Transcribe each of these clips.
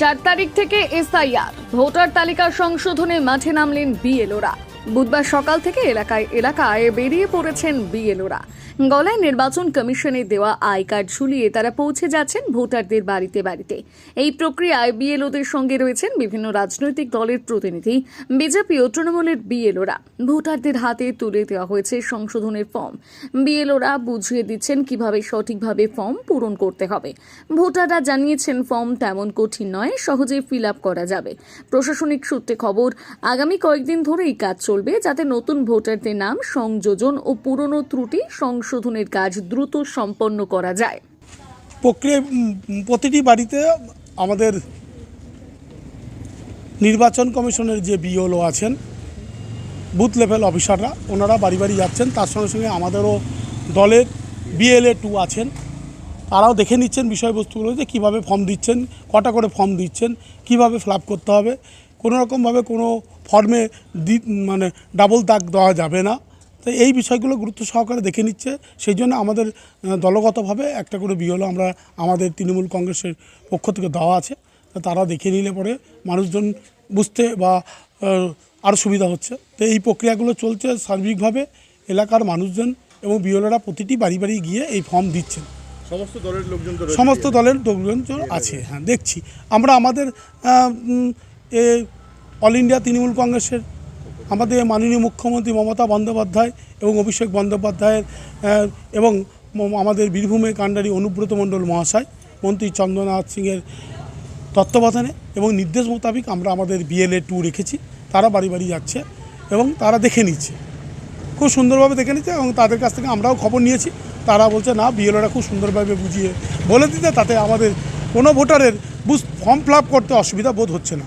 চার তারিখ থেকে এসআইআর। ভোটার তালিকা সংশোধনে মাঠে নামলেন বিএলওরা। বুধবার সকাল থেকে এলাকায় এলাকায় বেরিয়ে পড়েছেন বিএলওরা। গলায় নির্বাচন কমিশনের দেওয়া আই কার্ড ঝুলিয়ে তারা পৌঁছে যাচ্ছেন ভোটারদের বাড়িতে বাড়িতে। এই প্রক্রিয়ায় বিএলওদের সঙ্গে রয়েছেন বিভিন্ন রাজনৈতিক দলের প্রতিনিধি, বিজেপি ও তৃণমূলের বিএলওরা। ভোটারদের হাতে তুলে দেওয়া হয়েছে সংশোধনের ফর্ম। বিএলওরা বুঝিয়ে দিচ্ছেন কীভাবে সঠিকভাবে ফর্ম পূরণ করতে হবে। ভোটাররা জানিয়েছেন, ফর্ম তেমন কঠিন নয়, সহজে ফিল আপ করা যাবে। প্রশাসনিক সূত্রে খবর, আগামী কয়েকদিন ধরেই কাজ চলবে যাতে নতুন ভোটারদের নাম, সংযোজন ও পুরনো ত্রুটি সংশোধনের কাজ দ্রুত সম্পন্ন করা যায়। প্রক্রিয়া প্রতিটি বাড়িতে আমাদের নির্বাচন কমিশনের যে বিওলো আছেন, বুথ লেভেল অফিসাররা, ওনারা বাড়ি বাড়ি যাচ্ছেন। তার সঙ্গে সঙ্গে আমাদেরও দলের বিএলএ টু আছেন। তারাও দেখে নিচ্ছেন বিষয়বস্তুগুলো যে কীভাবে ফর্ম দিচ্ছেন, কটা করে ফর্ম দিচ্ছেন, কীভাবে ফিল করতে হবে। কোনো রকমভাবে কোনো ফর্মে দি মানে ডাবল দাগ দেওয়া যাবে না। তো এই বিষয়গুলো গুরুত্ব সহকারে দেখে নিচ্ছে। সেই জন্য আমাদের দলগতভাবে একটা করে বিহলো আমরা আমাদের তৃণমূল কংগ্রেসের পক্ষ থেকে দেওয়া আছে। তো তারা দেখে নিলে পরে মানুষজন বুঝতে বা আরও সুবিধা হচ্ছে। তো এই প্রক্রিয়াগুলো চলছে সার্বিকভাবে এলাকার মানুষজন এবং বিহলোরা প্রতিটি বাড়ি বাড়ি গিয়ে এই ফর্ম দিচ্ছেন। সমস্ত দলের লোকজন সমস্ত দলের লোকজন আছে হ্যাঁ দেখছি। আমরা আমাদের এ অল ইন্ডিয়া তৃণমূল কংগ্রেসের আমাদের মাননীয় মুখ্যমন্ত্রী মমতা বন্দ্যোপাধ্যায় এবং অভিষেক বন্দ্যোপাধ্যায়ের এবং আমাদের বীরভূমের কাণ্ডারি অনুব্রত মণ্ডল মহাশয়, মন্ত্রী চন্দ্রনাথ সিংয়ের তত্ত্বাবধানে এবং নির্দেশ মোতাবেক আমরা আমাদের বিএলএ টু রেখেছি। তারা বাড়ি বাড়ি যাচ্ছে এবং তারা দেখে নিচ্ছে। খুব সুন্দরভাবে দেখে নিচ্ছে এবং তাদের কাছ থেকে আমরাও খবর নিয়েছি। তারা বলছে, না বিএলওরা খুব সুন্দরভাবে বুঝিয়ে বলে দিতে, তাতে আমাদের কোনো ভোটারের বুঝ ফর্ম ফিল করতে অসুবিধা বোধ হচ্ছে না।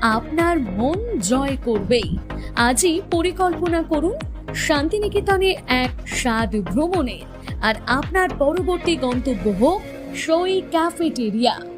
আপনার মন জয় করবেই। আজই পরিকল্পনা করুন শান্তিনিকেতনে এক স্বাদ ভ্রমণের। আর আপনার পরবর্তী গন্তব্য হোক সই ক্যাফেটেরিয়া।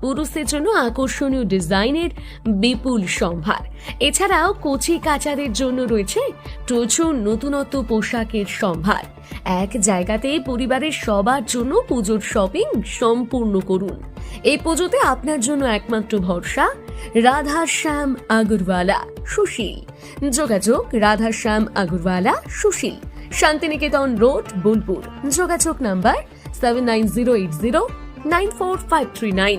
পুরুষদের জন্য আকর্ষণীয় ডিজাইনের বিপুল সম্ভার। এছাড়াও কচি কাচাদের জন্য রয়েছে প্রচুর নতুনত্ব পোশাকের সম্ভার। এক জায়গাতে পরিবারের সবার জন্য পুজোর শপিং সম্পূর্ণ করুন। এই পুজোতে আপনার জন্য একমাত্র ভরসা, রাধাশ্যাম আগরওয়ালা, সুশীল। যোগাযোগ রাধাশ্যাম আগরওয়ালা, সুশীল। শান্তিনিকেতন রোড, বোলপুর। যোগাযোগ number seven nine zero eight zero nine four five three nine